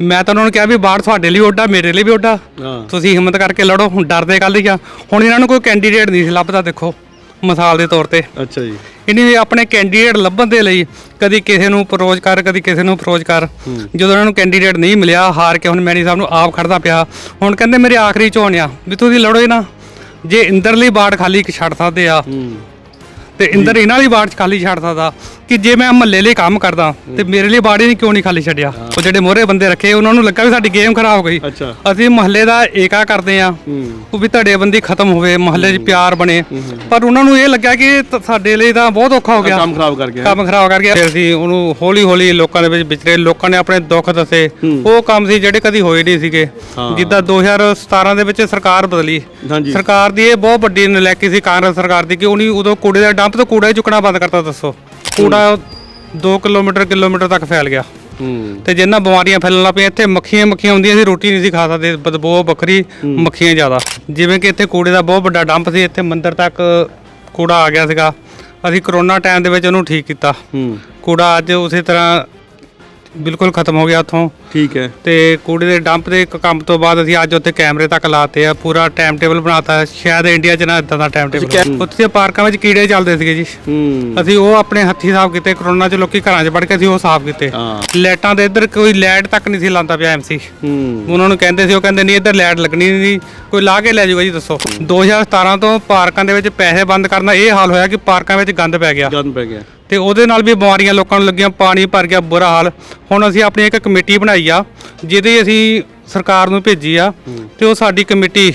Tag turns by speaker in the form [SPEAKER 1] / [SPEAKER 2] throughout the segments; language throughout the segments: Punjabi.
[SPEAKER 1] ਮੈਂ ਤਾਂ ਉਹਨਾਂ ਨੂੰ ਕਿਹਾ ਵੀ ਬਾਹਰ ਤੁਹਾਡੇ ਲਈ ਓਡਾ ਮੇਰੇ ਲਈ ਵੀ ਓਡਾ ਤੁਸੀਂ ਹਿੰਮਤ ਕਰਕੇ ਲੜੋ ਹੁਣ ਡਰਦੇ ਕੱਲ ਹੀ ਆ। ਹੁਣ ਇਹਨਾਂ ਨੂੰ ਕੋਈ ਕੈਂਡੀਡੇਟ ਨਹੀਂ ਸੀ ਲੱਭਦਾ ਦੇਖੋ ਮਿਸਾਲ ਦੇ ਤੌਰ ਤੇ।
[SPEAKER 2] ਅੱਛਾ ਜੀ।
[SPEAKER 1] ਇਹਨੇ ਵੀ ਆਪਣੇ ਕੈਂਡੀਡੇਟ ਲੱਭਣ ਦੇ ਲਈ ਕਦੀ ਕਿਸੇ ਨੂੰ ਅਪਰੋਚ ਕਰ ਕਦੀ ਕਿਸੇ ਨੂੰ ਅਪਰੋਚ ਕਰ। ਜਦੋਂ ਇਹਨਾਂ ਨੂੰ ਕੈਂਡੀਡੇਟ ਨਹੀਂ ਮਿਲਿਆ ਹਾਰ ਕੇ ਹੁਣ ਮੈਨੀ ਸਾਹਿਬ ਨੂੰ ਆਪ ਖੜਦਾ ਪਿਆ। ਹੁਣ ਕਹਿੰਦੇ ਮੇਰੇ ਆਖਰੀ ਚੋਣ ਆ ਵੀ ਤੁਸੀਂ ਲੜੋ ਨਾ। ਜੇ ਇੰਦਰਲੀ ਬਾੜ ਖਾਲੀ ਛੱਡ ਸਕਦੇ ਆ ਤੇ ਇੰਦਰ ਇਹਨਾਂ ਵਾਲੀ ਬਾੜ ਚ ਖਾਲੀ ਛੱਡ ਸਕਦਾ ਕਿ ਜੇ ਮੈਂ ਮਹੱਲੇ ਲਈ ਕੰਮ ਕਰਦਾ ਤੇ ਮੇਰੇ ਲਈ ਬਾੜ ਨਹੀਂ ਕਿਉਂ ਨਹੀਂ ਖਾਲੀ ਛੱਡਿਆ? ਉਹ ਜਿਹੜੇ ਮੋਹਰੇ ਬੰਦੇ ਰੱਖੇ ਉਹਨਾਂ ਨੂੰ ਲੱਗਾ ਵੀ ਸਾਡੀ ਗੇਮ ਖਰਾਬ ਹੋ ਗਈ।
[SPEAKER 2] ਅੱਛਾ।
[SPEAKER 1] ਅਸੀਂ ਮਹੱਲੇ ਦਾ ਏਕਾ ਕਰਦੇ ਆ ਉਹ ਵੀ ਧੜੇਬੰਦੀ ਖਤਮ ਹੋਵੇ ਮਹੱਲੇ 'ਚ ਪਿਆਰ ਬਣੇ। ਪਰ ਉਹਨਾਂ ਨੂੰ ਇਹ ਲੱਗਿਆ ਕਿ ਸਾਡੇ ਲਈ ਤਾਂ ਬਹੁਤ ਔਖਾ ਹੋ ਗਿਆ।
[SPEAKER 2] ਕੰਮ ਖਰਾਬ ਕਰ ਗਿਆ।
[SPEAKER 1] ਕੰਮ ਖਰਾਬ ਕਰ ਗਿਆ। ਫਿਰ ਅਸੀਂ ਉਹਨੂੰ ਹੌਲੀ ਹੌਲੀ ਲੋਕਾਂ ਦੇ ਵਿੱਚ ਵਿਚਰੇ ਲੋਕਾਂ ਨੇ ਆਪਣੇ ਦੁੱਖ ਦੱਸੇ। ਉਹ ਕੰਮ ਸੀ ਜਿਹੜੇ ਕਦੀ ਹੋਏ ਨਹੀਂ ਸੀਗੇ। ਜਿੱਦਾਂ 2017 ਦੇ ਵਿੱਚ ਸਰਕਾਰ ਬਦਲੀ। ਸਰਕਾਰ ਦੀ ਇਹ ਬਹੁਤ ਵੱਡੀ ਨਲਾਇਕੀ ਸੀ ਕਾਂਗਰਸ ਸਰਕਾਰ ਦੀ ਕਿ ਉਹਨੇ ਉਦੋਂ ਕੂੜੇ ਦਾ ਡੰਪ ਤੋਂ ਕੂੜਾ ਹੀ ਚੁੱਕਣਾ ਬੰਦ ਕਰਤਾ ਦੱਸੋ। ਕੂੜਾ 2 ਕਿਲੋਮੀਟਰ ਕਿਲੋਮੀਟਰ ਤੱਕ ਫੈਲ ਗਿਆ।
[SPEAKER 2] ਹੂੰ।
[SPEAKER 1] ਤੇ ਜਿੰਨਾ ਬਿਮਾਰੀਆਂ ਫੈਲਣ ਲੱਗ ਪਈਆਂ ਇੱਥੇ ਮੱਖੀਆਂ ਮੱਖੀਆਂ ਹੁੰਦੀਆਂ ਸੀ ਰੋਟੀ ਨਹੀਂ ਸੀ ਖਾ ਸਕਦੇ ਬਦਬੂ ਵੱਖਰੀ ਮੱਖੀਆਂ ਜ਼ਿਆਦਾ। ਜਿਵੇਂ ਕਿ ਇੱਥੇ ਕੂੜੇ ਦਾ ਬਹੁਤ ਵੱਡਾ ਡੰਪ ਸੀ ਇੱਥੇ ਮੰਦਿਰ ਤੱਕ ਕੂੜਾ ਆ ਗਿਆ ਸੀਗਾ। ਅਸੀਂ ਕਰੋਨਾ ਟਾਈਮ ਦੇ ਵਿੱਚ ਉਹਨੂੰ ਠੀਕ ਕੀਤਾ।
[SPEAKER 2] ਹੂੰ।
[SPEAKER 1] ਕੂੜਾ ਅੱਜ ਉਸੇ ਤਰ੍ਹਾਂ ਬਿਲਕੁਲ ਖਤਮ ਹੋ ਗਿਆ ਉੱਥੋਂ।
[SPEAKER 2] ਠੀਕ ਹੈ।
[SPEAKER 1] ਤੇ ਕੂੜੇ ਦੇ ਡੰਪ ਦੇ ਕੰਮ ਤੋਂ ਬਾਅਦ ਅਸੀਂ ਅੱਜ ਉੱਥੇ ਕੈਮਰੇ ਤੱਕ ਲਾਤੇ ਆ ਪੂਰਾ ਟਾਈਮ ਟੇਬਲ ਬਣਾਤਾ ਸ਼ਾਇਦ ਇੰਡੀਆ 'ਚ ਨਾ ਇਦਾਂ ਦਾ ਟਾਈਮ ਟੇਬਲ ਉੱਥੇ ਪਾਰਕਾਂ ਵਿੱਚ ਕੀੜੇ ਚੱਲਦੇ ਸੀਗੇ ਜੀ। ਅਸੀਂ ਉਹ ਆਪਣੇ ਹੱਥੀ ਸਾਫ਼ ਕੀਤੇ ਕਰੋਨਾ 'ਚ ਲੋਕੀ ਘਰਾਂ 'ਚ ਵੜ ਕੇ ਅਸੀਂ ਉਹ ਸਾਫ਼ ਕੀਤੇ। ਲਾਈਟਾਂ ਦੇ ਇੱਧਰ ਕੋਈ ਲਾਈਟ ਤੱਕ ਨਹੀਂ ਸੀ ਲਾਉਂਦਾ ਪਿਆ ਐਮਸੀ ਉਹਨਾਂ ਨੂੰ ਕਹਿੰਦੇ ਸੀ ਉਹ ਕਹਿੰਦੇ ਨਹੀਂ ਇੱਧਰ ਲਾਈਟ ਲੱਗਣੀ ਨਹੀਂ ਕੋਈ ਲਾ ਕੇ ਲੈ ਜਾਊਗਾ ਜੀ ਦੱਸੋ। 2017 ਤੋਂ ਪਾਰਕਾਂ ਦੇ ਵਿੱਚ ਪੈਸੇ ਬੰਦ ਕਰਨਾ ਇਹ ਹਾਲ ਹੋਇਆ ਕਿ ਪਾਰਕਾਂ ਵਿੱਚ ਗੰਦ ਪੈ ਗਿਆ।
[SPEAKER 2] ਗੰਦ ਪੈ ਗਿਆ।
[SPEAKER 1] ਤੇ ਉਹਦੇ ਨਾਲ ਵੀ ਬਿਮਾਰੀਆਂ ਲੋਕਾਂ ਨੂੰ ਲੱਗੀਆਂ ਪਾਣੀ ਭਰ ਗਿਆ ਬੁਰਾ ਹਾਲ। ਹੁਣ ਅਸੀਂ ਆਪਣੀ ਇੱਕ ਕਮੇਟੀ ਬਣਾਈ ਆ ਜਿਹਦੇ ਅਸੀਂ ਸਰਕਾਰ ਨੂੰ ਭੇਜੀ ਆ ਤੇ ਉਹ ਸਾਡੀ ਕਮੇਟੀ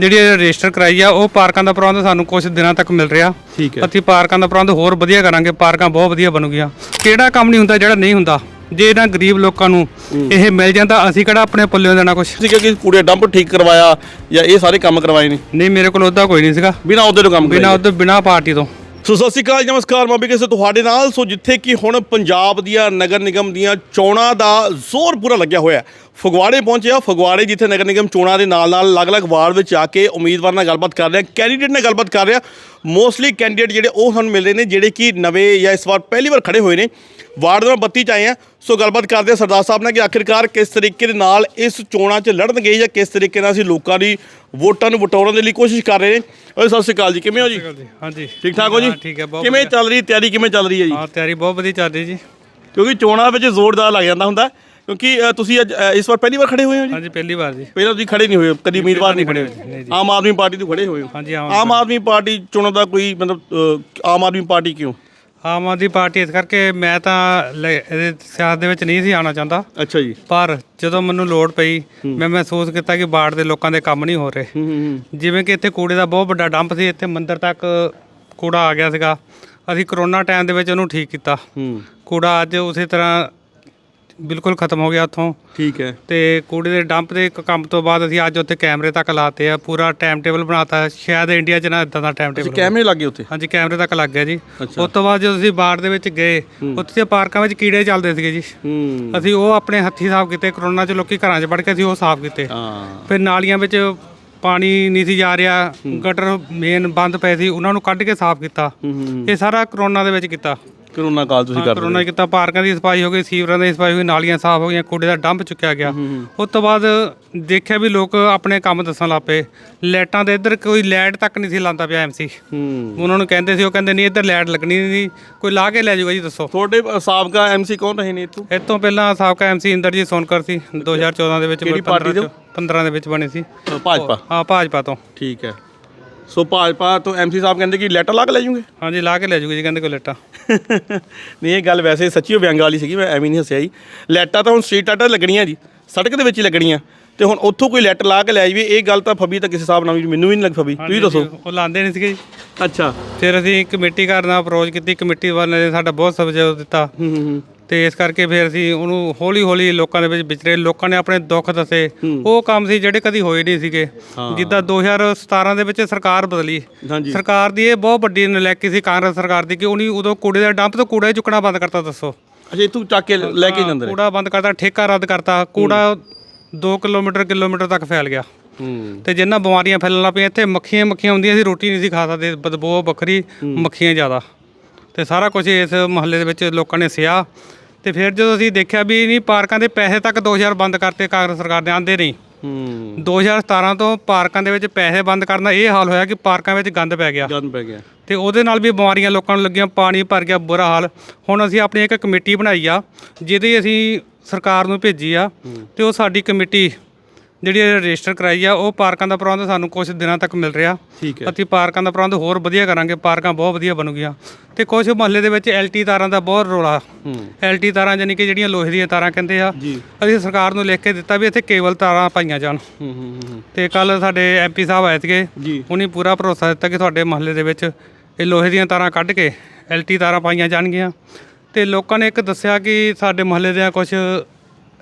[SPEAKER 1] ਜਿਹੜੀ ਰਜਿਸਟਰ ਕਰਾਈ ਆ ਉਹ ਪਾਰਕਾਂ ਦਾ ਪ੍ਰਬੰਧ ਸਾਨੂੰ ਕੁਝ ਦਿਨਾਂ ਤੱਕ ਮਿਲ ਰਿਹਾ।
[SPEAKER 2] ਠੀਕ ਹੈ।
[SPEAKER 1] ਅਸੀਂ ਪਾਰਕਾਂ ਦਾ ਪ੍ਰਬੰਧ ਹੋਰ ਵਧੀਆ ਕਰਾਂਗੇ ਪਾਰਕਾਂ ਬਹੁਤ ਵਧੀਆ ਬਣੂਗੀਆਂ। ਕਿਹੜਾ ਕੰਮ ਨਹੀਂ ਹੁੰਦਾ ਜਿਹੜਾ ਨਹੀਂ ਹੁੰਦਾ? ਜੇ ਇਹਨਾਂ ਗਰੀਬ ਲੋਕਾਂ ਨੂੰ ਇਹ ਮਿਲ ਜਾਂਦਾ ਅਸੀਂ ਕਿਹੜਾ ਆਪਣੇ ਪੱਲਿਓਂ ਦੇਣਾ ਕੁਝ
[SPEAKER 2] ਤੁਸੀਂ ਕਿ ਕੂੜੇ ਡੰਪ ਠੀਕ ਕਰਵਾਇਆ ਜਾਂ ਇਹ ਸਾਰੇ ਕੰਮ ਕਰਵਾਏ ਨੇ?
[SPEAKER 1] ਨਹੀਂ ਮੇਰੇ ਕੋਲ ਉਹਦਾ ਕੋਈ ਨਹੀਂ ਸੀਗਾ।
[SPEAKER 2] ਬਿਨਾ ਉਹਦੇ ਤੋਂ ਕੰਮ
[SPEAKER 1] ਬਿਨਾ ਉਹਦੇ ਬਿਨਾ ਪਾਰਟੀ ਤੋਂ।
[SPEAKER 2] ਸੋ ਸਤਿ ਸ਼੍ਰੀ ਅਕਾਲ ਨਮਸਕਾਰ ਮੈਂ ਵੀ ਕਿਸੇ ਤੁਹਾਡੇ ਨਾਲ। ਸੋ ਜਿੱਥੇ ਕਿ ਹੁਣ ਪੰਜਾਬ ਦੀਆਂ ਨਗਰ ਨਿਗਮ ਦੀਆਂ ਚੋਣਾਂ ਦਾ ਜ਼ੋਰ ਪੂਰਾ ਲੱਗਿਆ ਹੋਇਆ ਫਗਵਾੜੇ ਪਹੁੰਚਿਆ ਫਗਵਾੜੇ ਜਿੱਥੇ ਨਗਰ ਨਿਗਮ ਚੋਣਾਂ ਦੇ ਨਾਲ ਨਾਲ ਅਲੱਗ-ਅਲੱਗ ਵਾਰਡ ਵਿੱਚ ਆ ਕੇ ਉਮੀਦਵਾਰ ਨਾਲ ਗੱਲਬਾਤ ਕਰ ਰਹੇ ਕੈਂਡੀਡੇਟ ਨਾਲ ਗੱਲਬਾਤ ਕਰ ਰਹੇ। ਮੋਸਟਲੀ ਕੈਂਡੀਡੇਟ ਜਿਹੜੇ ਉਹ ਸਾਨੂੰ ਮਿਲ ਰਹੇ ਨੇ ਜਿਹੜੇ ਕਿ ਨਵੇਂ ਜਾਂ ਇਸ ਵਾਰ ਪਹਿਲੀ ਵਾਰ ਖੜੇ ਹੋਏ ਨੇ। ਵਾਰਡ ਨੰਬਰ 32 ਚ ਆਏ ਆ। ਸੋ ਗੱਲਬਾਤ ਕਰਦੇ ਆ ਸਰਦਾਰ ਸਾਹਿਬ ਨਾਲ ਕਿ ਆਖਿਰਕਾਰ ਕਿਸ ਤਰੀਕੇ ਦੇ ਨਾਲ ਇਸ ਚੋਣਾਂ 'ਚ ਲੜਨਗੇ ਜਾਂ ਕਿਸ ਤਰੀਕੇ ਨਾਲ ਅਸੀਂ ਲੋਕਾਂ ਦੀ ਵੋਟਾਂ ਨੂੰ ਵਟਾਉਣ ਦੇ ਲਈ ਕੋਸ਼ਿਸ਼ ਕਰ ਰਹੇ ਨੇ। ਓਏ ਸਤਿ ਸ਼੍ਰੀ ਅਕਾਲ ਜੀ। ਕਿਵੇਂ ਹੋ ਜੀ?
[SPEAKER 1] ਹਾਂਜੀ।
[SPEAKER 2] ਠੀਕ ਠਾਕ ਹੋ ਜੀ?
[SPEAKER 1] ਠੀਕ ਹੈ ਬਹੁਤ
[SPEAKER 2] ਕਿਵੇਂ ਚੱਲ ਰਹੀ ਤਿਆਰੀ ਕਿਵੇਂ ਚੱਲ ਰਹੀ ਹੈ ਜੀ?
[SPEAKER 1] ਹਾਂ ਤਿਆਰੀ ਬਹੁਤ ਵਧੀਆ ਚੱਲ ਰਹੀ ਜੀ।
[SPEAKER 2] ਕਿਉਂਕਿ ਚੋਣਾਂ ਵਿੱਚ ਜ਼ੋਰਦਾਰ ਲੱਗ ਜਾਂਦਾ ਹੁੰਦਾ। ਕਿਉਂਕਿ ਅ, ਤੁਸੀਂ ਅੱਜ ਅ, ਇਸ ਵਾਰ ਪਹਿਲੀ ਵਾਰ ਖੜੇ ਹੋਏ ਹੋ ਜੀ?
[SPEAKER 1] ਹਾਂਜੀ ਪਹਿਲੀ ਵਾਰ ਜੀ।
[SPEAKER 2] ਪਹਿਲਾਂ ਤੁਸੀਂ ਖੜੇ ਨਹੀਂ ਹੋਏ ਕਦੀ ਉਮੀਦਵਾਰ ਨਹੀਂ ਖੜੇ
[SPEAKER 1] ਨਹੀਂ
[SPEAKER 2] ਹੋਏ।
[SPEAKER 1] ਜੀ।
[SPEAKER 2] ਆਮ ਆਦਮੀ ਪਾਰਟੀ ਤੋਂ ਖੜੇ ਹੋਏ ਹੋ।
[SPEAKER 1] ਹਾਂਜੀ ਆਮ
[SPEAKER 2] ਆਮ ਆਦਮੀ ਪਾਰਟੀ ਚੋਣਾਂ ਦਾ ਕੋਈ ਮਤਲਬ ਅ, ਆਮ ਆਦਮੀ ਪਾਰਟੀ ਕਿਉਂ?
[SPEAKER 1] ਆਮ ਆਦਮੀ ਪਾਰਟੀ ਇਸ ਕਰਕੇ ਮੈਂ ਤਾਂ ਲੈ- ਇਹਦੇ ਸਿਆਸਤ ਦੇ ਵਿੱਚ ਨਹੀਂ ਸੀ ਆਉਣਾ ਚਾਹੁੰਦਾ।
[SPEAKER 2] ਅੱਛਾ ਜੀ।
[SPEAKER 1] ਪਰ ਜਦੋਂ ਮੈਨੂੰ ਲੋੜ ਪਈ ਮੈਂ ਮਹਿਸੂਸ ਕੀਤਾ ਕਿ ਬਾੜ ਦੇ ਲੋਕਾਂ ਦੇ ਕੰਮ ਨਹੀਂ ਹੋ ਰਹੇ।
[SPEAKER 2] ਹੂੰ ਹੂੰ।
[SPEAKER 1] ਜਿਵੇਂ ਕਿ ਇੱਥੇ ਕੂੜੇ ਦਾ ਬਹੁਤ ਵੱਡਾ ਡੰਪ ਸੀ ਇੱਥੇ ਮੰਦਿਰ ਤੱਕ ਕੂੜਾ ਆ ਗਿਆ ਸੀਗਾ। ਅਸੀਂ ਕਰੋਨਾ ਟਾਈਮ ਦੇ ਵਿੱਚ ਉਹਨੂੰ ਠੀਕ ਕੀਤਾ।
[SPEAKER 2] ਹੂੰ।
[SPEAKER 1] ਕੂੜਾ ਅੱਜ ਉਸੇ ਤਰ੍ਹਾਂ ਬਿਲਕੁਲ ਖਤਮ ਹੋ ਗਿਆ ਉੱਥੋਂ।
[SPEAKER 2] ਠੀਕ ਹੈ।
[SPEAKER 1] ਤੇ ਕੂੜੇ ਦੇ ਡੰਪ ਦੇ ਕ- ਕੰਮ ਤੋਂ ਬਾਅਦ ਅਸੀਂ ਅੱਜ ਉੱਥੇ ਕੈਮਰੇ ਤੱਕ ਲਾਤੇ ਆ। ਪੂਰਾ ਟਾਈਮ ਟੇਬਲ ਬਣਾਤਾ। ਸ਼ਾਇਦ ਇੰਡੀਆ 'ਚ ਨਾ ਇਦਾਂ ਦਾ ਟਾਈਮ ਟੇਬਲ
[SPEAKER 2] ਕੈਮਰੇ ਲੱਗੇ ਉੱਥੇ?
[SPEAKER 1] ਹਾਂਜੀ ਕੈਮਰੇ ਤੱਕ ਲੱਗ ਗਿਆ ਜੀ। ਉਸ ਤੋਂ ਬਾਅਦ ਜਦੋਂ ਅਸੀਂ ਬਾੜ ਦੇ ਵਿੱਚ ਗਏ ਉੱਥੇ ਪਾਰਕਾਂ ਵਿੱਚ ਕੀੜੇ ਚੱਲਦੇ ਸੀਗੇ ਜੀ। ਅਸੀਂ ਉਹ ਆਪਣੇ ਹੱਥੀ ਸਾਫ਼ ਕੀਤੇ ਕਰੋਨਾ 'ਚ ਲੋਕੀ ਘਰਾਂ 'ਚ ਵੜ ਕੇ ਅਸੀਂ ਉਹ ਸਾਫ਼ ਕੀਤੇ।
[SPEAKER 2] ਹਾਂ।
[SPEAKER 1] ਫਿਰ ਨਾਲੀਆਂ ਵਿੱਚ ਪਾਣੀ ਨਹੀਂ ਸੀ ਜਾ ਰਿਹਾ। ਗਟਰ ਮੇਨ ਬੰਦ ਪਏ ਸੀ। ਉਹਨਾਂ ਨੂੰ ਕੱਢ ਕੇ ਸਾਫ਼ ਕੀਤਾ। ਇਹ ਸਾਰਾ ਕਰੋਨਾ ਦੇ ਵਿੱਚ ਕੀਤਾ।
[SPEAKER 2] ਕਰੋਨਾ ਕਾਲ ਤੁਸੀਂ ਕਰ
[SPEAKER 1] ਕਰੋਨਾ ਕੀਤਾ ਪਾਰਕਾਂ ਦੀ ਸਫ਼ਾਈ ਹੋ ਗਈ ਸੀਵਰਾਂ ਦੀ ਸਫ਼ਾਈ ਹੋ ਗਈ ਨਾਲੀਆਂ ਸਾਫ਼ ਹੋ ਗਈਆਂ ਕੂੜੇ ਦਾ ਡੰਪ ਚੁੱਕਿਆ ਗਿਆ। ਉਸ ਤੋਂ ਬਾਅਦ ਦੇਖਿਆ ਵੀ ਲੋਕ ਆਪਣੇ ਕੰਮ ਦੱਸਣ ਲੱਪੇ ਲਾਈਟਾਂ ਦੇ ਇੱਧਰ ਕੋਈ ਲਾਈਟ ਤੱਕ ਨਹੀਂ ਸੀ ਲਾਉਂਦਾ ਪਿਆ ਐਮਸੀ ਉਹਨਾਂ ਨੂੰ ਕਹਿੰਦੇ ਸੀ ਉਹ ਕਹਿੰਦੇ ਨਹੀਂ ਇੱਧਰ ਲਾਈਟ ਲੱਗਣੀ ਨਹੀਂ ਕੋਈ ਲਾ ਕੇ ਲੈ ਜਾਊਗਾ ਜੀ ਦੱਸੋ।
[SPEAKER 2] ਤੁਹਾਡੇ ਸਾਬਕਾ ਐਮਸੀ ਕੌਣ ਰਹੇ ਨੇ ਇੱਥੋਂ?
[SPEAKER 1] ਤੋਂ ਪਹਿਲਾਂ ਸਾਬਕਾ ਐਮਸੀ ਇੰਦਰਜੀਤ ਸੋਨਕਰ ਸੀ 2014 ਦੇ ਵਿੱਚ
[SPEAKER 2] ਕਿਹੜੀ ਪਾਰਟੀ
[SPEAKER 1] 15 15 ਦੇ ਵਿੱਚ ਬਣੇ ਸੀ।
[SPEAKER 2] ਭਾਜਪਾ।
[SPEAKER 1] ਹਾਂ ਭਾਜਪਾ ਤੋਂ।
[SPEAKER 2] ਠੀਕ ਹੈ। ਸੋ ਭਾਜਪਾ ਤੋਂ ਐਮਸੀ ਸਾਹਿਬ ਕਹਿੰਦੇ ਕਿ ਲੈਟਰ ਲਾ ਕੇ ਲੈ ਜੂਗੇ?
[SPEAKER 1] ਹਾਂਜੀ ਲਾ ਕੇ ਲੈ ਜਾਊਗਾ ਜੀ ਕਹਿੰਦੇ ਕੋਈ ਲੱਟਾ
[SPEAKER 2] ਨਹੀਂ ਇਹ ਗੱਲ ਵੈਸੇ ਸੱਚੀ ਵਿਅੰਗ ਵਾਲੀ ਸੀਗੀ ਮੈਂ ਐਵੇਂ ਨਹੀਂ ਹੱਸਿਆ ਜੀ। ਲੈਟਾਂ ਤਾਂ ਹੁਣ ਸਟਰੀਟ ਆਰਟਰ ਲੱਗਣੀਆਂ ਜੀ ਸੜਕ ਦੇ ਵਿੱਚ ਹੀ ਲੱਗਣੀਆਂ। ਤੇ ਹੁਣ ਉੱਥੋਂ ਕੋਈ ਲੈਟਰ ਲਾ ਕੇ ਲੈ ਜਾਵੇ ਇਹ ਗੱਲ ਤਾਂ ਫਬੀ ਤਾਂ ਕਿਸੇ ਹਿਸਾਬ ਨਾਲ ਵੀ ਮੈਨੂੰ ਵੀ ਨਹੀਂ ਲੱਗ ਫਬੀ। ਤੁਸੀਂ ਦੱਸੋ।
[SPEAKER 1] ਉਹ ਲਾਉਂਦੇ ਨਹੀਂ ਸੀਗੇ ਜੀ।
[SPEAKER 2] ਅੱਛਾ।
[SPEAKER 1] ਫਿਰ ਅਸੀਂ ਕਮੇਟੀ ਘਰ ਨਾਲ ਅਪਰੋਚ ਕੀਤੀ ਕਮੇਟੀ ਵਾਲਿਆਂ ਨੇ ਸਾਡਾ ਬਹੁਤ ਸਹਿਯੋਗ ਦਿੱਤਾ।
[SPEAKER 2] ਹੂੰ ਹੂੰ।
[SPEAKER 1] ਤੇ ਇਸ ਕਰਕੇ ਫਿਰ ਅਸੀਂ ਉਹਨੂੰ ਹੌਲੀ ਹੌਲੀ ਲੋਕਾਂ ਦੇ ਵਿੱਚ ਵਿਚਰੇ ਲੋਕਾਂ ਨੇ ਆਪਣੇ ਦੁੱਖ ਦੱਸੇ। ਉਹ ਕੰਮ ਸੀ ਜਿਹੜੇ ਕਦੀ ਹੋਏ ਨਹੀਂ ਸੀਗੇ। ਜਿੱਦਾਂ 2017 ਦੇ ਵਿੱਚ ਸਰਕਾਰ ਬਦਲੀ। ਸਰਕਾਰ ਦੀ ਇਹ ਬਹੁਤ ਵੱਡੀ ਨਲਾਇਕੀ ਸੀ ਕਾਂਗਰਸ ਸਰਕਾਰ ਦੀ ਕਿ ਉਹਨੇ ਉਦੋਂ ਕੂੜੇ ਦਾ ਡੰਪ ਤੋਂ ਕੂੜਾ ਚੁੱਕਣਾ ਬੰਦ ਕਰਤਾ ਦੱਸੋ।
[SPEAKER 2] ਅੱਛਾ ਤੂੰ ਚੱਕ ਕੇ ਲੈ ਕੇ ਜਾਂਦੇ
[SPEAKER 1] ਕੂੜਾ ਬੰਦ ਕਰਤਾ ਠੇਕਾ ਰੱਦ ਕਰਤਾ। ਕੂੜਾ 2 ਕਿਲੋਮੀਟਰ ਕਿਲੋਮੀਟਰ ਤੱਕ ਫੈਲ ਗਿਆ। ਤੇ ਜਿੰਨਾ ਬਿਮਾਰੀਆਂ ਫੈਲਣ ਲੱਗ ਪਈਆਂ ਇੱਥੇ ਮੱਖੀਆਂ ਮੱਖੀਆਂ ਹੁੰਦੀਆਂ ਸੀ ਰੋਟੀ ਨਹੀਂ ਸੀ ਖਾ ਸਕਦੇ ਬਦਬੂ ਵੱਖਰੀ ਮੱਖੀਆਂ ਜ਼ਿਆਦਾ। ਤੇ ਸਾਰਾ ਕੁਝ ਇਸ ਮਹੱਲੇ ਦੇ ਵਿੱਚ ਲੋਕਾਂ ਨੇ ਸਿਆ। ਤੇ ਫਿਰ ਜਦੋਂ ਅਸੀਂ ਦੇਖਿਆ ਵੀ ਨਹੀਂ ਪਾਰਕਾਂ ਦੇ ਪੈਸੇ ਤੱਕ 2000 ਬੰਦ ਕਰਤੇ ਕਾਂਗਰਸ ਸਰਕਾਰ ਨੇ ਆਂਦੇ ਨਹੀਂ।
[SPEAKER 2] ਹੂੰ।
[SPEAKER 1] 2017 ਤੋਂ ਪਾਰਕਾਂ ਦੇ ਵਿੱਚ ਪੈਸੇ ਬੰਦ ਕਰਨਾ ਇਹ ਹਾਲ ਹੋਇਆ ਕਿ ਪਾਰਕਾਂ ਵਿੱਚ ਗੰਦ ਪੈ ਗਿਆ।
[SPEAKER 2] ਗੰਦ ਪੈ ਗਿਆ।
[SPEAKER 1] ਤੇ ਉਹਦੇ ਨਾਲ ਵੀ ਬਿਮਾਰੀਆਂ ਲੋਕਾਂ ਨੂੰ ਲੱਗੀਆਂ ਪਾਣੀ ਭਰ ਗਿਆ ਬੁਰਾ ਹਾਲ। ਹੁਣ ਅਸੀਂ ਆਪਣੀ ਇੱਕ ਕਮੇਟੀ ਬਣਾਈ ਆ ਜਿਹਦੀ ਅਸੀਂ ਸਰਕਾਰ ਨੂੰ ਭੇਜੀ ਆ ਤੇ ਉਹ ਸਾਡੀ ਕਮੇਟੀ ਜਿਹੜੀ ਰਜਿਸਟਰ ਕਰਾਈ ਆ ਉਹ ਪਾਰਕਾਂ ਦਾ ਪ੍ਰਬੰਧ ਸਾਨੂੰ ਕੁਝ ਦਿਨਾਂ ਤੱਕ ਮਿਲ ਰਿਹਾ।
[SPEAKER 2] ਠੀਕ ਹੈ।
[SPEAKER 1] ਅਸੀਂ ਪਾਰਕਾਂ ਦਾ ਪ੍ਰਬੰਧ ਹੋਰ ਵਧੀਆ ਕਰਾਂਗੇ ਪਾਰਕਾਂ ਬਹੁਤ ਵਧੀਆ ਬਣੂਗੀਆਂ। ਤੇ ਕੁਝ ਮੁਹੱਲੇ ਦੇ ਵਿੱਚ ਐਲਟੀ ਤਾਰਾਂ ਦਾ ਬਹੁਤ ਰੋਲਾ। ਐਲਟੀ ਤਾਰਾਂ ਯਾਨੀ ਕਿ ਜਿਹੜੀਆਂ ਲੋਹੇ ਦੀਆਂ ਤਾਰਾਂ ਕਹਿੰਦੇ ਆ ਅਸੀਂ ਸਰਕਾਰ ਨੂੰ ਲਿਖ ਕੇ ਦਿੱਤਾ ਵੀ ਇੱਥੇ ਕੇਬਲ ਤਾਰਾਂ ਪਾਈਆਂ ਜਾਣ।
[SPEAKER 2] ਹੂੰ ਹੂੰ ਹੂੰ
[SPEAKER 1] ਤੇ ਕੱਲ ਸਾਡੇ ਐਮਪੀ ਸਾਹਿਬ ਆਏ ਸੀਗੇ ਉਹਨੇ ਪੂਰਾ ਭਰੋਸਾ ਦਿੱਤਾ ਕਿ ਤੁਹਾਡੇ ਮਹੱਲੇ ਦੇ ਵਿੱਚ ਇਹ ਲੋਹੇ ਦੀਆਂ ਤਾਰਾਂ ਕੱਢ ਕੇ ਐਲਟੀ ਤਾਰਾਂ ਪਾਈਆਂ ਜਾਣਗੀਆਂ। ਤੇ ਲੋਕਾਂ ਨੇ ਇੱਕ ਦੱਸਿਆ ਕਿ ਸਾਡੇ ਮਹੱਲੇ ਦੇ ਕੁਝ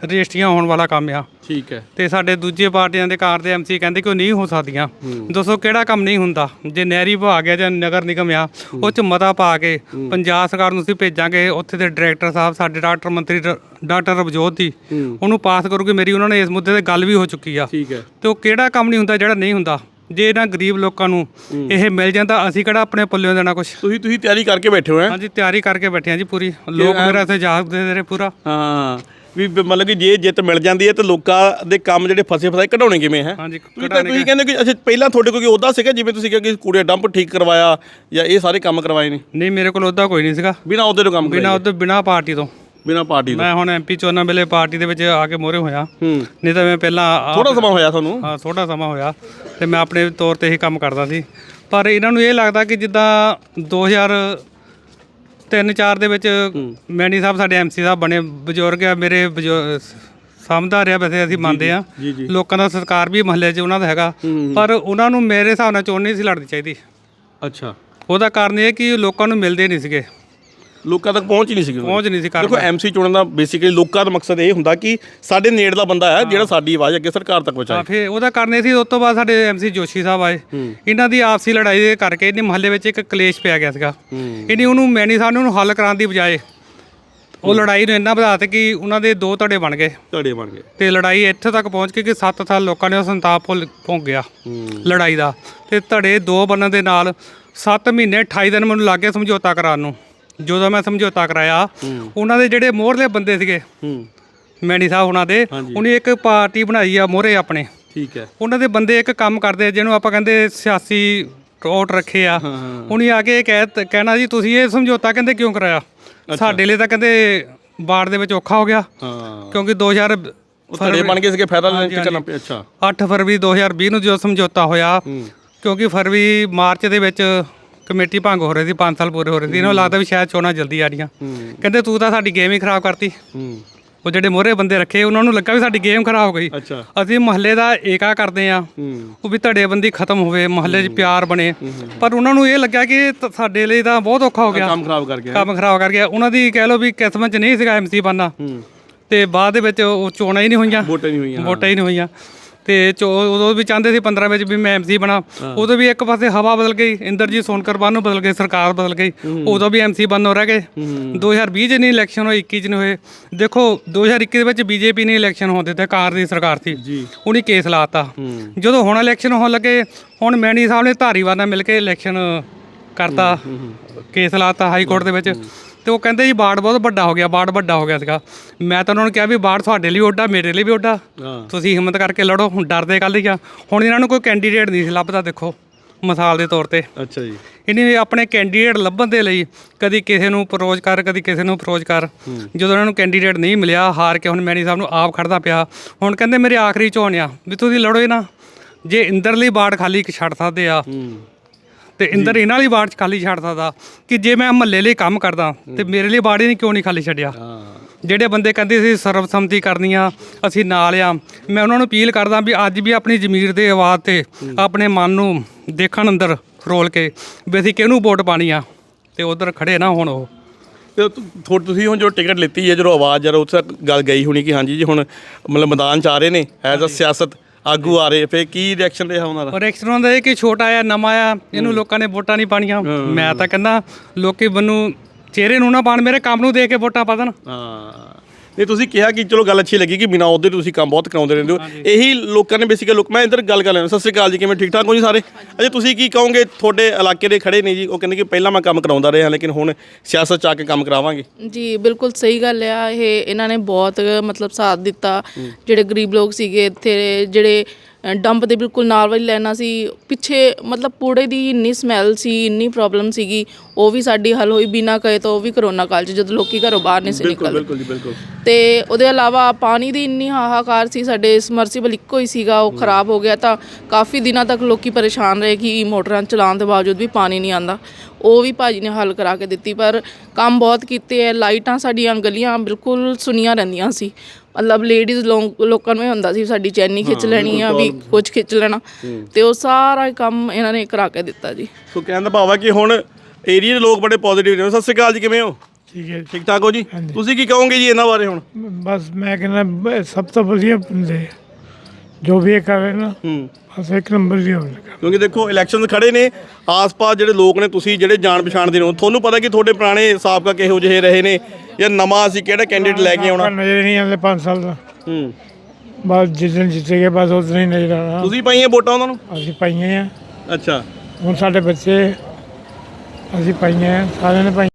[SPEAKER 1] ਰਜਿਸਟਰੀਆਂ ਹੋਣ ਵਾਲਾ ਕੰਮ ਆ।
[SPEAKER 2] ਠੀਕ ਹੈ।
[SPEAKER 1] ਤੇ ਸਾਡੇ ਦੂਜੇ ਪਾਰਟੀਆਂ ਦੇ ਕਾਰ ਦੇ ਐਮਸੀ ਕਹਿੰਦੇ ਕਿ ਉਹ ਨਹੀਂ ਹੋ ਸਕਦੀਆਂ। ਦੱਸੋ ਕਿਹੜਾ ਕੰਮ ਨਹੀਂ ਹੁੰਦਾ? ਜੇ ਨਹਿਰੀ ਵਿਭਾਗ ਹੈ ਜਾਂ ਨਗਰ ਨਿਗਮ ਆ ਉਹ ਚ ਮਤਾ ਪਾ ਕੇ ਪੰਜਾਬ ਸਰਕਾਰ ਨੂੰ ਅਸੀਂ ਭੇਜਾਂਗੇ। ਉੱਥੇ ਦੇ ਡਾਇਰੈਕਟਰ ਸਾਹਿਬ ਸਾਡੇ ਡਾਕਟਰ ਮੰਤਰੀ ਡਾਕਟਰ ਰਵਜੋਤ
[SPEAKER 2] ਹੂੰ।
[SPEAKER 1] ਉਹਨੂੰ ਪਾਸ ਕਰੂਗੇ ਮੇਰੀ ਉਹਨਾਂ ਨੇ ਇਸ ਮੁੱਦੇ ਤੇ ਗੱਲ ਵੀ ਹੋ ਚੁੱਕੀ ਆ।
[SPEAKER 2] ਠੀਕ ਹੈ।
[SPEAKER 1] ਤੇ ਉਹ ਕਿਹੜਾ ਕੰਮ ਨਹੀਂ ਹੁੰਦਾ ਜਿਹੜਾ ਨਹੀਂ ਹੁੰਦਾ? ਜੇ ਇਹਨਾਂ ਗਰੀਬ ਲੋਕਾਂ ਨੂੰ ਇਹ ਮਿਲ ਜਾਂਦਾ ਅਸੀਂ ਕਿਹੜਾ ਆਪਣੇ ਪੱਲਿਓਂ ਦੇਣਾ ਕੁਝ
[SPEAKER 2] ਤੁਸੀਂ ਤੁਸੀਂ ਤਿਆਰੀ ਕਰਕੇ ਬੈਠੇ ਹੋ ਹੈ?
[SPEAKER 1] ਹਾਂਜੀ ਤਿਆਰੀ ਕਰਕੇ ਬੈਠੇ ਹਾਂ ਜੀ ਪੂਰੀ। ਲੋਕ ਮੇਰਾ ਇੱਥੇ ਜਾਗ ਦੇ ਦੇ ਰਹੇ ਪੂਰਾ।
[SPEAKER 2] ਹਾਂ। ਵੀ ਬ- ਮਤਲਬ ਕਿ ਜੇ ਜਿੱਤ ਮਿਲ ਜਾਂਦੀ ਹੈ ਤੇ ਲੋਕਾਂ ਦੇ ਕੰਮ ਜਿਹੜੇ ਫਸੇ ਫਸਾਏ ਕਢਾਉਣੇ ਕਿਵੇਂ ਹੈ?
[SPEAKER 1] ਹਾਂਜੀ
[SPEAKER 2] ਤੁਸੀਂ ਤਾਂ ਤੁਸੀਂ ਕਹਿੰਦੇ ਕਿ ਅੱਛਾ ਪਹਿਲਾਂ ਤੁਹਾਡੇ ਕੋਲ ਕੋਈ ਉਹਦਾ ਸੀਗਾ ਜਿਵੇਂ ਤੁਸੀਂ ਕਿਹਾ ਕਿ ਕੂੜੇ ਡੰਪ ਠੀਕ ਕਰਵਾਇਆ ਜਾਂ ਇਹ ਸਾਰੇ ਕੰਮ ਕਰਵਾਏ ਨੇ?
[SPEAKER 1] ਨਹੀਂ ਮੇਰੇ ਕੋਲ ਉਹਦਾ ਕੋਈ ਨਹੀਂ ਸੀਗਾ।
[SPEAKER 2] ਬਿਨਾਂ ਉਹਦੇ ਤੋਂ ਕੰਮ
[SPEAKER 1] ਬਿਨਾ
[SPEAKER 2] ਕਰਾਇਆ
[SPEAKER 1] ਉਹਦੇ ਬਿਨਾ ਪਾਰਟੀ ਤੋਂ।
[SPEAKER 2] ਬਿਨਾਂ ਪਾਰਟੀ ਤੋਂ?
[SPEAKER 1] ਮੈਂ ਹੁਣ ਐਮਪੀ ਚੋਣਾਂ ਵੇਲੇ ਪਾਰਟੀ ਦੇ ਵਿੱਚ ਆ ਕੇ ਮੋਰੇ ਹੋਇਆ।
[SPEAKER 2] ਹੂੰ।
[SPEAKER 1] ਨਹੀਂ ਤਾਂ ਮੈਂ ਪਹਿਲਾਂ ਆਪ-
[SPEAKER 2] ਥੋੜਾ ਸਮਾਂ ਹੋਇਆ ਤੁਹਾਨੂੰ?
[SPEAKER 1] ਹਾਂ ਥੋੜਾ ਸਮਾਂ ਹੋਇਆ ਤੇ ਮੈਂ ਆਪਣੇ ਤੌਰ ਤੇ ਹੀ ਕੰਮ ਕਰਦਾ ਸੀ। ਪਰ ਇਹਨਾਂ ਨੂੰ ਇਹ ਲੱਗਦਾ ਕਿ ਜਿੱਦਾਂ 2003-4 ਦੇ ਵਿੱਚ ਮੈਨੀ ਸਾਹਿਬ ਸਾਡੇ ਐਮਸੀ ਸਾਹਿਬ ਬਣੇ ਬਜ਼ੁਰਗ ਆ ਮੇਰੇ ਸਮਝਦਾਰ ਆ ਵੈਸੇ ਅਸੀਂ ਮੰਨਦੇ ਆ। ਲੋਕਾਂ ਦਾ ਸਤਿਕਾਰ ਵੀ ਮਹੱਲੇ 'ਚ ਉਹਨਾਂ ਦਾ ਹੈਗਾ। ਪਰ ਉਹਨਾਂ ਨੂੰ ਮੇਰੇ ਹਿਸਾਬ ਨਾਲ ਚੋਣ ਨਹੀਂ ਸੀ ਲੜਨੀ ਚਾਹੀਦੀ।
[SPEAKER 2] ਅੱਛਾ।
[SPEAKER 1] ਉਹਦਾ ਕਾਰਨ ਇਹ ਕਿ ਲੋਕਾਂ ਨੂੰ ਮਿਲਦੇ ਨਹੀਂ ਸੀਗੇ।
[SPEAKER 2] ਲੋਕਾਂ ਤੱਕ ਪਹੁੰਚ ਹੀ ਨਹੀਂ ਸੀ
[SPEAKER 1] ਪਹੁੰਚ ਨਹੀਂ ਸੀ ਕਰ
[SPEAKER 2] ਦੇਖੋ ਐਮਸੀ ਚੁਣਨ ਦਾ ਬੇਸਿਕਲੀ ਲੋਕਾਂ ਦਾ ਮਕਸਦ ਇਹ ਹੁੰਦਾ ਕਿ ਸਾਡੇ ਨੇੜਲਾ ਬੰਦਾ ਹੈ। ਜਿਹੜਾ ਸਾਡੀ ਆਵਾਜ਼ ਅੱਗੇ ਸਰਕਾਰ ਤੱਕ
[SPEAKER 1] ਤਾਂ
[SPEAKER 2] ਪਹੁੰਚਾਏ
[SPEAKER 1] ਫਿਰ ਉਹਦਾ ਕਾਰਨ ਸੀ ਉਸ ਤੋਂ ਬਾਅਦ ਸਾਡੇ ਐਮਸੀ ਜੋਸ਼ੀ ਸਾਹਿਬ ਆਏ। ਇਹਨਾਂ ਦੀ ਆਪਸੀ ਲੜਾਈ ਦੇ ਕਰਕੇ ਇਹਨੇ ਮਹੱਲੇ ਵਿੱਚ ਇੱਕ ਕਲੇਸ਼ ਪਿਆ ਗਿਆ ਸੀਗਾ। ਇਹਨੇ ਉਹਨੂੰ ਮੈਨੀ ਸਾਹਿਬ ਨੇ ਉਹਨੂੰ ਹੱਲ ਕਰਾਉਣ ਦੀ ਬਜਾਏ ਉਹ ਲੜਾਈ ਨੂੰ ਇੰਨਾ ਵਧਾ ਦਿੱਤਾ ਕਿ ਉਹਨਾਂ ਦੇ ਦੋ ਧੜੇ ਬਣ ਗਏ।
[SPEAKER 2] ਧੜੇ ਬਣ ਗਏ।
[SPEAKER 1] ਤੇ ਲੜਾਈ ਇੱਥੇ ਤੱਕ ਪਹੁੰਚ ਗਈ ਕਿ 7 ਸਾਲ ਲੋਕਾਂ ਨੇ ਉਹ ਸੰਤਾਪ ਭੁੱਲ ਭੋਗ ਗਿਆ ਲੜਾਈ ਦਾ। ਤੇ ਧੜੇ ਦੋ ਬਣਨ ਦੇ ਨਾਲ 7 ਮਹੀਨੇ 28 ਦਿਨ ਮੈਨੂੰ ਲੱਗੇ ਸਮਝੌਤਾ ਕਰਾਉਣ ਨੂੰ। ਜਦੋਂ ਮੈਂ ਸਮਝੌਤਾ ਕਰਾਇਆ ਉਹਨਾਂ ਦੇ ਜਿਹੜੇ ਮੋਹਰਲੇ ਬੰਦੇ ਸੀਗੇ
[SPEAKER 2] ਹੂੰ।
[SPEAKER 1] ਮੈਨੀ ਸਾਹਿਬ ਉਹਨਾਂ ਦੇ ਉਹਨੇ ਇੱਕ ਪਾਰਟੀ ਬਣਾਈ ਆ ਮੋਹਰੇ ਆਪਣੇ।
[SPEAKER 2] ਠੀਕ ਹੈ।
[SPEAKER 1] ਉਹਨਾਂ ਦੇ ਬੰਦੇ ਇੱਕ ਕੰਮ ਕਰਦੇ ਜਿਹਨੂੰ ਆਪਾਂ ਕਹਿੰਦੇ ਸਿਆਸੀ ਟੋਟ ਰੱਖੇ ਆ। ਉਹਨੇ ਆ ਕੇ ਇਹ ਕਹਿ ਕਹਿਣਾ ਜੀ ਤੁਸੀਂ ਇਹ ਸਮਝੌਤਾ ਕਹਿੰਦੇ ਕਿਉਂ ਕਰਾਇਆ? ਸਾਡੇ ਲਈ ਤਾਂ ਕਹਿੰਦੇ ਬਾੜ ਦੇ ਵਿੱਚ ਔਖਾ ਹੋ ਗਿਆ। ਕਿਉਂਕਿ 2000
[SPEAKER 2] ਉਹ ਧੜੇ ਬਣ ਗਏ ਸੀਗੇ ਫਾਇਦਾ ਲੈਣ ਚ ਕਰਨਾ ਪਿਆ ਅੱਛਾ।
[SPEAKER 1] 8 ਫਰਵਰੀ 2020 ਨੂੰ ਜੋ ਸਮਝੌਤਾ ਹੋਇਆ ਕਿਉਂਕਿ ਫਰਵਰੀ ਮਾਰਚ ਦੇ ਵਿੱਚ ਕਮੇਟੀ ਭੰਗ ਹੋ ਰਹੀ ਸੀ 5 ਸਾਲ ਪੂਰੇ ਹੋ ਰਹੇ ਸੀ। ਇਹਨਾਂ ਨੂੰ ਲੱਗਦਾ ਵੀ ਸ਼ਾਇਦ ਚੋਣਾਂ ਜਲਦੀ ਆ ਰਹੀਆਂ। ਕਹਿੰਦੇ ਤੂੰ ਤਾਂ ਸਾਡੀ ਗੇਮ ਹੀ ਖਰਾਬ ਕਰਤੀ।
[SPEAKER 2] ਹੂੰ।
[SPEAKER 1] ਉਹ ਜਿਹੜੇ ਮੋਹਰੇ ਬੰਦੇ ਰੱਖੇ ਉਹਨਾਂ ਨੂੰ ਲੱਗਾ ਵੀ ਸਾਡੀ ਗੇਮ ਖਰਾਬ ਹੋ ਗਈ। ਅਸੀਂ ਮਹੱਲੇ ਦਾ ਏਕਾ ਕਰਦੇ ਆ
[SPEAKER 2] ਹੂੰ।
[SPEAKER 1] ਉਹ ਵੀ ਧੜੇਬੰਦੀ ਖਤਮ ਹੋਵੇ ਮਹੱਲੇ 'ਚ ਪਿਆਰ ਬਣੇ। ਪਰ ਉਹਨਾਂ ਨੂੰ ਇਹ ਲੱਗਿਆ ਕਿ ਸਾਡੇ ਲਈ ਤਾਂ ਬਹੁਤ ਔਖਾ ਹੋ ਗਿਆ।
[SPEAKER 2] ਕੰਮ ਖਰਾਬ ਕਰ ਗਿਆ।
[SPEAKER 1] ਕੰਮ ਖਰਾਬ ਕਰ ਗਿਆ। ਉਹਨਾਂ ਦੀ ਕਹਿ ਲਓ ਵੀ ਕਿਸਮਤ 'ਚ ਨਹੀਂ ਸੀਗਾ ਐਮਸੀ ਬਣਨਾ
[SPEAKER 2] ਹੂੰ।
[SPEAKER 1] ਤੇ ਬਾਅਦ ਦੇ ਵਿੱਚ ਉਹ ਚੋਣਾਂ ਹੀ ਨਹੀਂ ਹੋਈਆਂ।
[SPEAKER 2] ਵੋਟਾਂ ਨਹੀਂ ਹੋਈਆਂ।
[SPEAKER 1] ਵੋਟਾਂ ਹੀ ਨਹੀਂ ਹੋਈਆਂ। ਤੇ ਚੋ- ਉਦੋਂ ਵੀ ਚਾਹੁੰਦੇ ਸੀ 15 ਵਿੱਚ ਵੀ ਮੈਂ ਐਮਸੀ ਬਣਾ। ਉਦੋਂ ਵੀ ਇੱਕ ਪਾਸੇ ਹਵਾ ਬਦਲ ਗਈ ਇੰਦਰਜੀਤ ਸੋਨਕਰ ਬਾਨੂ ਬਦਲ ਗਏ ਸਰਕਾਰ ਬਦਲ ਗਈ। ਉਦੋਂ ਵੀ ਐਮਸੀ ਹੋ ਰਹਿ ਗਏ। 2020 ਚ ਨਹੀਂ ਇਲੈਕਸ਼ਨ ਹੋਏ 21 ਚ ਨਹੀਂ ਹੋਏ। ਦੇਖੋ 2021 ਦੇ ਵਿੱਚ ਬੀਜੇਪੀ ਨੇ ਇਲੈਕਸ਼ਨ ਹੋਣ ਦਿੱਤੇ ਕਾਰ ਦੀ ਸਰਕਾਰ ਸੀ। ਉਹਨੇ ਕੇਸ ਲਾਤਾ ਜਦੋਂ ਹੁਣ ਇਲੈਕਸ਼ਨ ਹੋਣ ਲੱਗੇ ਹੁਣ ਮੈਣੀ ਸਾਹਿਬ ਨੇ ਧਾਰੀਵਾਲ ਨਾਲ ਮਿਲ ਕੇ ਇਲੈਕਸ਼ਨ ਕਰਤਾ। ਕੇਸ ਲਾਤਾ ਹਾਈ ਕੋਰਟ ਦੇ ਵਿੱਚ। ਤੇ ਉਹ ਕਹਿੰਦੇ ਜੀ ਬਾੜ ਬਹੁਤ ਵੱਡਾ ਹੋ ਗਿਆ ਬਾੜ ਵੱਡਾ ਹੋ ਗਿਆ ਸੀਗਾ। ਮੈਂ ਤਾਂ ਉਹਨਾਂ ਨੂੰ ਕਿਹਾ ਵੀ ਬਾੜ ਤੁਹਾਡੇ ਲਈ ਓਡਾ ਮੇਰੇ ਲਈ ਵੀ ਓਡਾ। ਤੁਸੀਂ ਹਿੰਮਤ ਕਰਕੇ ਲੜੋ ਹੁਣ ਡਰਦੇ ਕੱਲ ਹੀ ਆ ਹੁਣ ਇਹਨਾਂ ਨੂੰ ਕੋਈ ਕੈਂਡੀਡੇਟ ਨਹੀਂ ਸੀ ਲੱਭਦਾ ਦੇਖੋ ਮਿਸਾਲ ਦੇ ਤੌਰ ਤੇ।
[SPEAKER 2] ਅੱਛਾ ਜੀ।
[SPEAKER 1] ਇਹਨੇ ਆਪਣੇ ਕੈਂਡੀਡੇਟ ਲੱਭਣ ਦੇ ਲਈ ਕਦੀ ਕਿਸੇ ਨੂੰ ਅਪਰੋਚ ਕਰ ਕਦੀ ਕਿਸੇ ਨੂੰ ਅਪਰੋਚ ਕਰ। ਜਦੋਂ ਇਹਨਾਂ ਨੂੰ ਕੈਂਡੀਡੇਟ ਨਹੀਂ ਮਿਲਿਆ ਹਾਰ ਕੇ ਹੁਣ ਮੈਨੀ ਸਾਹਿਬ ਨੂੰ ਆਪ ਖੜਦਾ ਪਿਆ। ਹੁਣ ਕਹਿੰਦੇ ਮੇਰੇ ਆਖਰੀ ਚੋਣ ਆ ਵੀ ਤੁਸੀਂ ਲੜੋ ਹੀ ਨਾ। ਜੇ ਇੰਦਰਲੀ ਬਾੜ ਖਾਲੀ ਛੱਡ ਸਕਦੇ ਆ ਤੇ ਇੰਦਰ ਇਹਨਾਂ ਵਾਲੀ ਬਾੜ ਚ ਖਾਲੀ ਛੱਡ ਸਕਦਾ ਕਿ ਜੇ ਮੈਂ ਮਹੱਲੇ ਲਈ ਕੰਮ ਕਰਦਾ ਤੇ ਮੇਰੇ ਲਈ ਬਾੜ ਹੀ ਨਹੀਂ ਕਿਉਂ ਨਹੀਂ ਖਾਲੀ ਛੱਡਿਆ? ਜਿਹੜੇ ਬੰਦੇ ਕਹਿੰਦੇ ਸੀ ਸਰਬਸੰਮਤੀ ਕਰਨੀ ਆ ਅਸੀਂ ਨਾਲ ਆ ਮੈਂ ਉਹਨਾਂ ਨੂੰ ਅਪੀਲ ਕਰਦਾ ਵੀ ਅੱਜ ਵੀ ਆਪਣੀ ਜ਼ਮੀਰ ਦੇ ਆਵਾਜ਼ ਤੇ ਆਪਣੇ ਮਨ ਨੂੰ ਦੇਖਣ ਅੰਦਰ ਰੋਲ ਕੇ ਵੀ ਅਸੀਂ ਕਿਹਨੂੰ ਵੋਟ ਪਾਣੀ ਆ ਤੇ ਉਧਰ ਖੜੇ ਨਾ ਹੁਣ ਉਹ।
[SPEAKER 2] ਤੇ ਤੁ- ਥੋ- ਤੁਸੀਂ ਹੁਣ ਜੋ ਟਿਕਟ ਲਿੱਤੀ ਹੈ ਜਦੋਂ ਆਵਾਜ਼ ਜਰਾ ਉੱਥੇ ਗੱਲ ਗਈ ਹੋਣੀ ਕਿ ਹਾਂਜੀ ਜੀ ਹੁਣ ਮਤਲਬ ਮੈਦਾਨ ਚ ਆ ਰਹੇ ਨੇ ਐਜ਼ ਅ ਸਿਆਸਤ ਆਗੂ ਆ ਰਹੇ ਫੇ ਕੀ ਰਿਐਕਸ਼ਨ ਰਿਹਾ ਉਹਨਾਂ ਦਾ?
[SPEAKER 1] ਔਰ ਐਕਸਟਰਾਂ ਦਾ ਇਹ ਕਿ ਛੋਟਾ ਆ ਨਵਾਂ ਆ ਇਹਨੂੰ ਲੋਕਾਂ ਨੇ ਵੋਟਾਂ ਨਹੀਂ ਪਾਣੀਆਂ। ਮੈਂ ਤਾਂ ਕਹਿੰਦਾ ਲੋਕੀ ਮੈਨੂੰ ਚਿਹਰੇ ਨੂੰ ਨਾ ਪਾਣ ਮੇਰੇ ਕੰਮ ਨੂੰ ਦੇਖ ਕੇ ਵੋਟਾਂ ਪਾ ਦੇਣ।
[SPEAKER 2] ਹਾਂ। ਨਹੀਂ ਤੁਸੀਂ ਕਿਹਾ ਕਿ ਚਲੋ ਗੱਲ ਅੱਛੀ ਲੱਗੀ ਕਿ ਬਿਨਾਂ ਉਹਦੇ ਤੁਸੀਂ ਕੰਮ ਬਹੁਤ ਕਰਾਉਂਦੇ ਰਹਿੰਦੇ ਹੋ। ਇਹੀ ਲੋਕਾਂ ਨੇ ਬੇਸਿਕਲੀ ਲੋਕ ਮੈਂ ਇੱਧਰ ਗੱਲ ਕਰ ਲੈਣਾ ਸਤਿ ਸ਼੍ਰੀ ਅਕਾਲ ਜੀ ਕਿਵੇਂ ਠੀਕ ਠਾਕ ਹੋ ਜੀ ਸਾਰੇ? ਅਜੇ ਤੁਸੀਂ ਕੀ ਕਹੋਗੇ ਤੁਹਾਡੇ ਇਲਾਕੇ ਦੇ ਖੜੇ ਨੇ ਜੀ ਉਹ ਕਹਿੰਦੇ ਕਿ ਪਹਿਲਾਂ ਮੈਂ ਕੰਮ ਕਰਾਉਂਦਾ ਰਿਹਾ ਲੇਕਿਨ ਹੁਣ ਸਿਆਸਤ ਚ ਆ ਕੇ ਕੰਮ ਕਰਾਵਾਂਗੇ।
[SPEAKER 3] ਜੀ ਬਿਲਕੁਲ ਸਹੀ ਗੱਲ ਆ ਇਹ ਇਹਨਾਂ ਨੇ ਬਹੁਤ ਮਤਲਬ ਸਾਥ ਦਿੱਤਾ। ਜਿਹੜੇ ਗਰੀਬ ਲੋਕ ਸੀਗੇ ਇੱਥੇ ਜਿਹੜੇ ਡੰਪ ਦੇ ਬਿਲਕੁਲ ਨਾਲ ਵਾਲੀ ਲੈਣਾ ਸੀ ਪਿੱਛੇ ਮਤਲਬ ਕੂੜੇ ਦੀ ਇੰਨੀ ਸਮੈਲ ਸੀ ਇੰਨੀ ਪ੍ਰੋਬਲਮ ਸੀਗੀ ਉਹ ਵੀ ਸਾਡੀ ਹੱਲ ਹੋਈ ਬਿਨਾਂ ਕਹੇ ਤੋਂ ਉਹ ਵੀ ਕਰੋਨਾ ਕਾਲ 'ਚ ਜਦੋਂ ਲੋਕੀ ਘਰੋਂ ਬਾਹਰ ਨਹੀਂ ਸੀ ਨਿਕਲਦੇ।
[SPEAKER 2] ਬਿਲਕੁਲ ਜੀ ਬਿਲਕੁਲ।
[SPEAKER 3] ਤੇ ਉਹਦੇ ਇਲਾਵਾ ਪਾਣੀ ਦੀ ਇੰਨੀ ਹਾਹਾਕਾਰ ਸੀ ਸਾਡੇ ਸਮਰਸੀਬਲ ਇੱਕੋ ਹੀ ਸੀਗਾ ਉਹ ਖਰਾਬ ਹੋ ਗਿਆ ਤਾਂ ਕਾਫੀ ਦਿਨਾਂ ਤੱਕ ਲੋਕੀ ਪਰੇਸ਼ਾਨ ਰਹੇ ਕਿ ਮੋਟਰਾਂ ਚਲਾਉਣ ਦੇ ਬਾਵਜੂਦ ਵੀ ਪਾਣੀ ਨਹੀਂ ਆਂਦਾ ਉਹ ਵੀ ਭਾਜੀ ਨੇ ਹੱਲ ਕਰਾ ਕੇ ਦਿੱਤੀ ਪਰ ਕੰਮ ਬਹੁਤ ਕੀਤੇ ਐ ਲਾਈਟਾਂ ਸਾਡੀਆਂ ਗਲੀਆਂ ਬਿਲਕੁਲ ਸੁਨੀਆਂ ਰਹਿੰਦੀਆਂ ਸੀ। ਮਤਲਬ ਲੇਡੀਜ਼ ਲੋਕਾਂ ਨੂੰ ਇਹ ਹੁੰਦਾ ਸੀ ਸਾਡੀ ਚੈਨੀ ਖਿੱਚ ਲੈਣੀ ਆ ਵੀ ਕੁਝ ਖਿੱਚ ਲੈਣਾ। ਤੇ ਉਹ ਸਾਰਾ ਕੰਮ ਇਹਨਾਂ ਨੇ ਕਰਾ ਕੇ ਦਿੱਤਾ ਜੀ।
[SPEAKER 2] ਸੋ ਕਹਿਣ ਦਾ ਭਾਵ ਹੈ ਕਿ ਹੁਣ ਏਰੀਆ ਦੇ ਲੋਕ ਬੜੇ ਪੋਜ਼ਿਟਿਵ ਨੇ। ਸਤਿ ਸ਼੍ਰੀ ਅਕਾਲ ਜੀ ਕਿਵੇਂ ਹੋ?
[SPEAKER 4] ਠੀਕ ਹੈ
[SPEAKER 2] ਠੀਕ ਠਾਕ ਹੋ ਜੀ? ਤੁਸੀਂ ਕੀ ਕਹੋਗੇ ਜੀ ਇਹਨਾਂ ਬਾਰੇ ਹੁਣ?
[SPEAKER 4] ਬਸ ਮੈਂ ਕਹਿੰਦਾ ਬ- ਸਭ ਤੋਂ ਵਧੀਆ ਬੰਦੇ ਆ। ਜੋ ਵੀ ਇਹ ਕਰੇ ਨਾ
[SPEAKER 2] ਹੂੰ।
[SPEAKER 4] ਬਸ ਇੱਕ ਨੰਬਰ ਦੀ ਹੋਵੇ।
[SPEAKER 2] ਕਿਉਂਕਿ ਦੇਖੋ ਇਲੈਕਸ਼ਨਸ ਖੜੇ ਨੇ ਆਸ-ਪਾਸ ਜਿਹੜੇ ਲੋਕ ਨੇ ਤੁਸੀਂ ਜਿਹੜੇ ਜਾਣ ਪਛਾਣ ਦੇ ਹੋ ਤੁਹਾਨੂੰ ਪਤਾ ਕਿ ਤੁਹਾਡੇ ਪੁਰਾਣੇ ਸਾਬਕਾ ਕਿਹੋ ਜਿਹੇ ਰਹੇ ਨੇ ਜਾਂ ਨਵਾਂ ਅਸੀਂ ਕਿਹੜਾ ਕੈਂਡੀਡੇਟ ਲੈ ਕੇ ਆਉਣਾ?
[SPEAKER 4] ਨਜ਼ਰ ਨਹੀਂ ਆਉਂਦੇ 5 ਸਾਲ ਦਾ।
[SPEAKER 2] ਹੂੰ।
[SPEAKER 4] ਬਸ ਜਿਸ ਦਿਨ ਜਿੱਤੇਗੇ ਬਸ ਉਸ ਦਿਨ ਹੀ ਨਜ਼ਰ ਆਉਣਾ।
[SPEAKER 2] ਤੁਸੀਂ ਪਾਈਆਂ ਵੋਟਾਂ ਉਹਨਾਂ ਨੂੰ?
[SPEAKER 4] ਅਸੀਂ ਪਾਈਆਂ ਆ।
[SPEAKER 2] ਅੱਛਾ।
[SPEAKER 4] ਹੁਣ ਸਾਡੇ ਬੱਚੇ ਅਸੀਂ ਪਾਈਆਂ ਸਾਰਿਆਂ ਨੇ ਪਾਈਆਂ।